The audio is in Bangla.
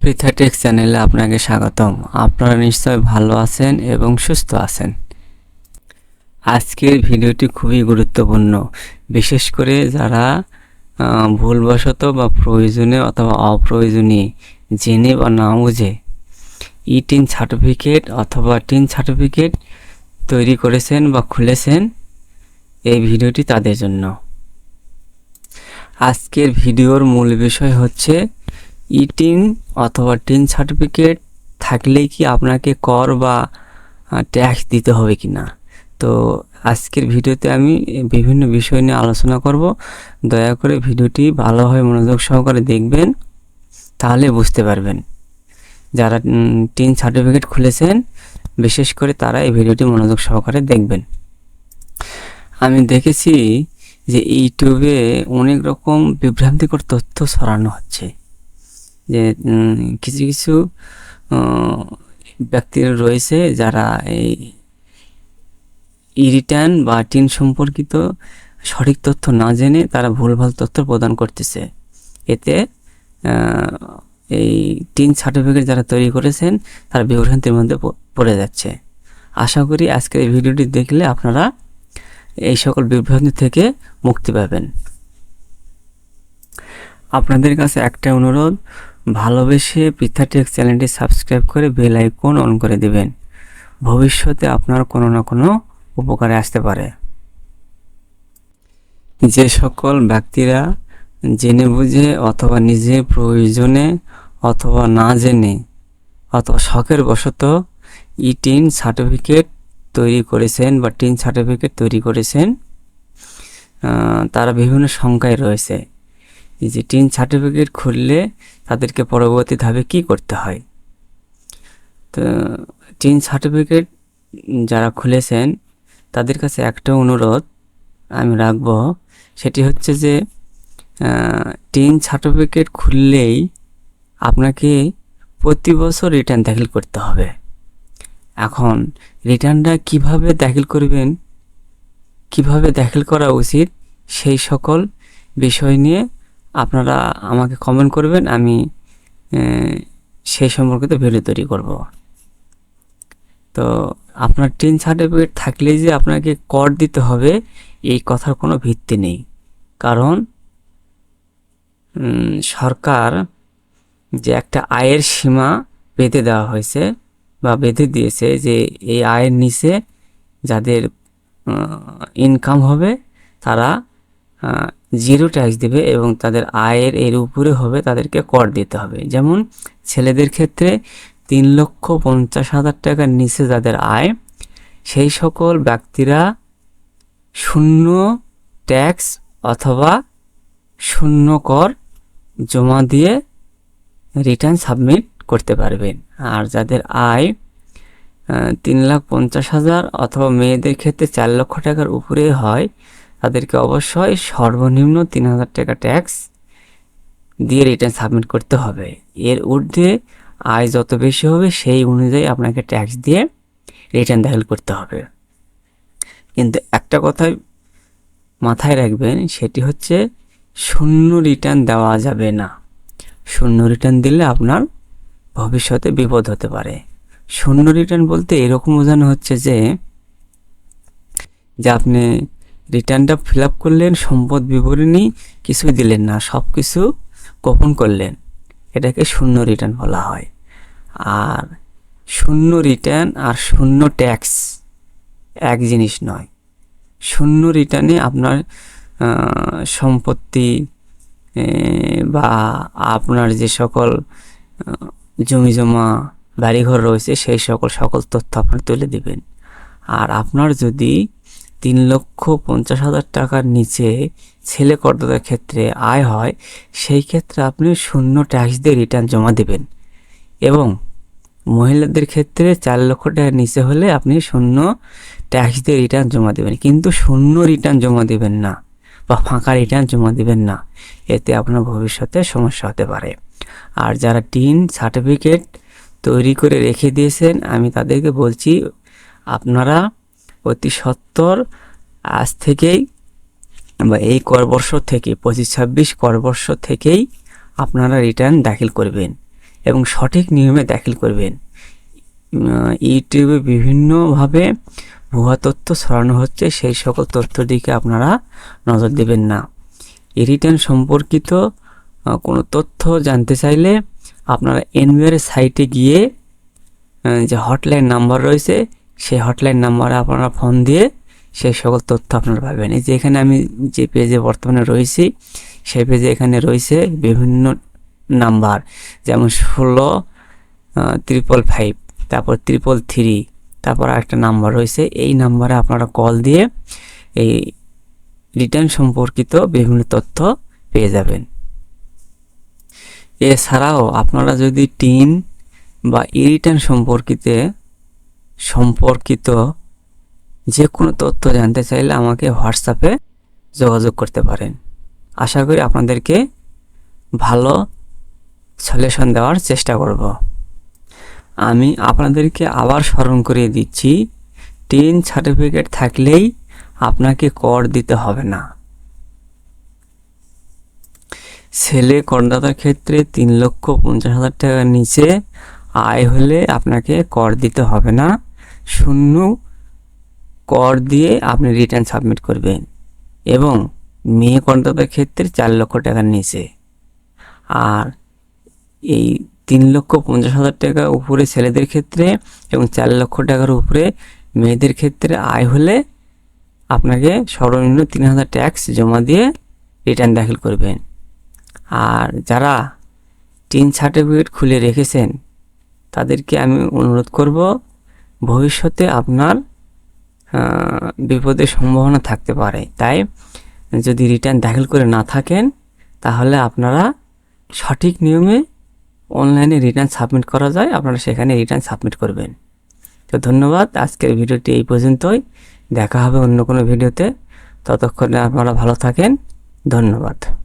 পৃথাটেক চ্যানেলে আপনাকে স্বাগতম। আপনারা নিশ্চয় ভালো আছেন এবং সুস্থ আছেন। আজকের ভিডিওটি খুবই গুরুত্বপূর্ণ। বিশেষ করে যারা ভুলবশত বা প্রয়োজনে অথবা অপ্রয়োজনীয় জেনে বা না বুঝে ই টিন সার্টিফিকেট অথবা টিন সার্টিফিকেট তৈরি করেছেন বা খুলেছেন এই ভিডিওটি তাদের জন্য। আজকের ভিডিওর মূল বিষয় হচ্ছে ই টিন অথবা টিন সার্টিফিকেট থাকলেই কি আপনাকে কর বা ট্যাক্স দিতে হবে কি না? তো আজকের ভিডিওতে আমি বিভিন্ন বিষয় নিয়ে আলোচনা করব। দয়া করে ভিডিওটি ভালোভাবে মনোযোগ সহকারে দেখবেন, তাহলে বুঝতে পারবেন। যারা টিন সার্টিফিকেট খুলেছেন, বিশেষ করে তারা এই ভিডিওটি মনোযোগ সহকারে দেখবেন। আমি দেখেছি যে ইউটিউবে অনেক রকম বিভ্রান্তিকর তথ্য ছড়ানো হচ্ছে। যে কিছু কিছু আহ, ব্যক্তিরা রয়েছে যারা এই ই রিটার্ন বা টিন সম্পর্কিত সঠিক তথ্য না জেনে তারা ভুলভাল তথ্য প্রদান করতেছে। এতে এই টিন সার্টিফিকেট যারা তৈরি করেছেন তারা বিভ্রান্তির মধ্যে পড়ে যাচ্ছে। আশা করি আজকের এই ভিডিওটি দেখলে আপনারা এই সকল বিভ্রান্তি থেকে মুক্তি পাবেন। আপনাদের কাছে একটা অনুরোধ ভালোবেসে পৃথাটেক চ্যানেলটি সাবস্ক্রাইব করে বেল আইকন অন করে দিবেন। ভবিষ্যতে আপনার কোনো না কোনো উপকারে আসতে পারে। যে সকল ব্যক্তিরা জেনে বুঝে অথবা নিজের প্রয়োজনে অথবা না জেনে অথবা শখের বশত ই টিন সার্টিফিকেট তৈরি করেছেন বা টিন সার্টিফিকেট তৈরি করেছেন তারা বিভিন্ন সংখ্যায় রয়েছে। এই যে টিন সার্টিফিকেট খুললে তাদেরকে পরবর্তী ধাপে কি করতে হয়? তো টিন সার্টিফিকেট যারা খুলেছেন, তাদের কাছে একটা অনুরোধ আমি রাখব। সেটি হচ্ছে যে টিন সার্টিফিকেট খুললেই আপনাকে প্রতি বছর রিটার্ন দাখিল করতে হবে। এখন রিটার্নটা কীভাবে দাখিল করবেন, কীভাবে দাখিল করা উচিত, সেই সকল বিষয় নিয়ে আপনারা আমাকে কমেন্ট করবেন, আমি সেই সম্পর্কিত ভিডিও তৈরি করব। তো আপনার টিন সার্টিফিকেট থাকলেই যে আপনাকে কর দিতে হবে, এই কথার কোনো ভিত্তি নেই। কারণ সরকার যে একটা আয়ের সীমা বেঁধে দেওয়া হয়েছে বা বেঁধে দিয়েছে যে এই আয়ের নিচে যাদের ইনকাম হবে, তারা জিরো ট্যাক্স দেবে এবং তাদের আয়ের এর উপরে হবে তাদেরকে কর দিতে হবে। যেমন ছেলেদের ক্ষেত্রে তিন লক্ষ পঞ্চাশ হাজার টাকার নিচে যাদের আয়, সেই সকল ব্যক্তিরা শূন্য ট্যাক্স অথবা শূন্য কর জমা দিয়ে রিটার্ন সাবমিট করতে পারবেন আর যাদের আয় তিন লাখ পঞ্চাশ হাজার অথবা মেয়েদের ক্ষেত্রে চার লক্ষ টাকার উপরে হয় তাদেরকে অবশ্যই সর্বনিম্ন তিন হাজার টাকা ট্যাক্স দিয়ে রিটার্ন সাবমিট করতে হবে। এর ঊর্ধ্বে আয় যত বেশি হবে, সেই অনুযায়ী আপনাকে ট্যাক্স দিয়ে রিটার্ন দাখিল করতে হবে। কিন্তু একটা কথাই মাথায় রাখবেন, সেটি হচ্ছে শূন্য রিটার্ন দেওয়া যাবে না। শূন্য রিটার্ন দিলে আপনার ভবিষ্যতে বিপদ হতে পারে। শূন্য রিটার্ন বলতে এরকম বোঝানো হচ্ছে যে যে আপনি রিটার্নটা ফিল আপ করলেন, সম্পদ বিবরণী কিছুই দিলেন না সব কিছু গোপন করলেন। এটাকে শূন্য রিটার্ন বলা হয়। আর শূন্য রিটার্ন আর শূন্য ট্যাক্স এক জিনিস নয়। শূন্য রিটার্নে আপনার সম্পত্তি বা আপনার যে সকল জমি জমা, বাড়িঘর রয়েছে, সেই সকল সকল তথ্য আপনার তুলে দিবেন। আর আপনার যদি তিন লক্ষ পঞ্চাশ হাজার টাকার নিচে ছেলে করদাতার ক্ষেত্রে আয় হয়, সেই ক্ষেত্রে আপনি শূন্য ট্যাক্স দিয়ে রিটার্ন জমা দেবেন। এবং মহিলাদের ক্ষেত্রে চার লক্ষ টাকার নিচে হলে আপনি শূন্য ট্যাক্স দিয়ে রিটার্ন জমা দেবেন। কিন্তু শূন্য রিটার্ন জমা দেবেন না বা ফাঁকা রিটার্ন জমা দেবেন না। এতে আপনার ভবিষ্যতে সমস্যা হতে পারে। আর যারা টিন সার্টিফিকেট তৈরি করে রেখে দিয়েছেন, আমি তাদেরকে বলছি, আপনারা অতি সত্বর আজ থেকেই বা এই করবর্ষ থেকে, পঁচিশ, ছাব্বিশ করবর্ষ থেকেই আপনারা রিটার্ন দাখিল করবেন এবং সঠিক নিয়মে দাখিল করবেন। ইউটিউবে বিভিন্নভাবে ভুয়া তথ্য ছড়ানো হচ্ছে, সেই সকল তথ্যের দিকে আপনারা নজর দেবেন না। রিটার্ন সম্পর্কিত কোনো তথ্য জানতে চাইলে আপনারা এনবিআর সাইটে গিয়ে যে হটলাইন নাম্বার রয়েছে সেই হটলাইন নাম্বারে আপনারা ফোন দিয়ে সেই সকল তথ্য আপনারা পাবেন। এই যে এখানে আমি যে পেজে বর্তমানে রয়েছি, সেই পেজে এখানে রয়েছে বিভিন্ন নাম্বার যেমন ষোলো ত্রিপল ফাইভ তারপর ত্রিপল থ্রি তারপর আরেকটা নাম্বার রয়েছে। এই নাম্বারে আপনারা কল দিয়ে এই রিটার্ন সম্পর্কিত বিভিন্ন তথ্য পেয়ে যাবেন। এছাড়াও আপনারা যদি টিন বা ই রিটার্ন সম্পর্কিত সম্পর্কিত যে কোনো তথ্য জানতে চাইলে আমাকে হোয়াটসঅ্যাপে যোগাযোগ করতে পারেন। আশা করি আপনাদেরকে ভালো সলিউশন দেওয়ার চেষ্টা করব। আমি আপনাদেরকে আবার স্মরণ করিয়ে দিচ্ছি, টিন সার্টিফিকেট থাকলেই আপনাকে কর দিতে হবে না। ছেলে করদাতার ক্ষেত্রে তিন লক্ষ পঞ্চাশ হাজার টাকার নিচে আয় হলে আপনাকে কর দিতে হবে না। শূন্য কর দিয়ে আপনি রিটার্ন সাবমিট করবেন এবং মেয়ে করদাতার ক্ষেত্রে চার লক্ষ টাকার নিচে আর এই তিন লক্ষ পঞ্চাশ হাজার টাকা উপরে ছেলেদের ক্ষেত্রে এবং চার লক্ষ টাকার উপরে মেয়েদের ক্ষেত্রে আয় হলে আপনাকে সর্বনিম্ন তিন হাজার ট্যাক্স জমা দিয়ে রিটার্ন দাখিল করবেন। আর যারা টিন সার্টিফিকেট খুলে রেখেছেন, তাদেরকে আমি অনুরোধ করব ভবিষ্যতে আপনার বিপদের সম্ভাবনা থাকতে পারে। তাই যদি রিটার্ন দাখিল করে না থাকেন, তাহলে আপনারা সঠিক নিয়মে অনলাইনে রিটার্ন সাবমিট করা যায়, আপনারা সেখানে রিটার্ন সাবমিট করবেন। তো ধন্যবাদ, আজকের ভিডিওটি এই পর্যন্তই। দেখা হবে অন্য কোনো ভিডিওতে। ততক্ষণে আপনারা ভালো থাকেন। ধন্যবাদ।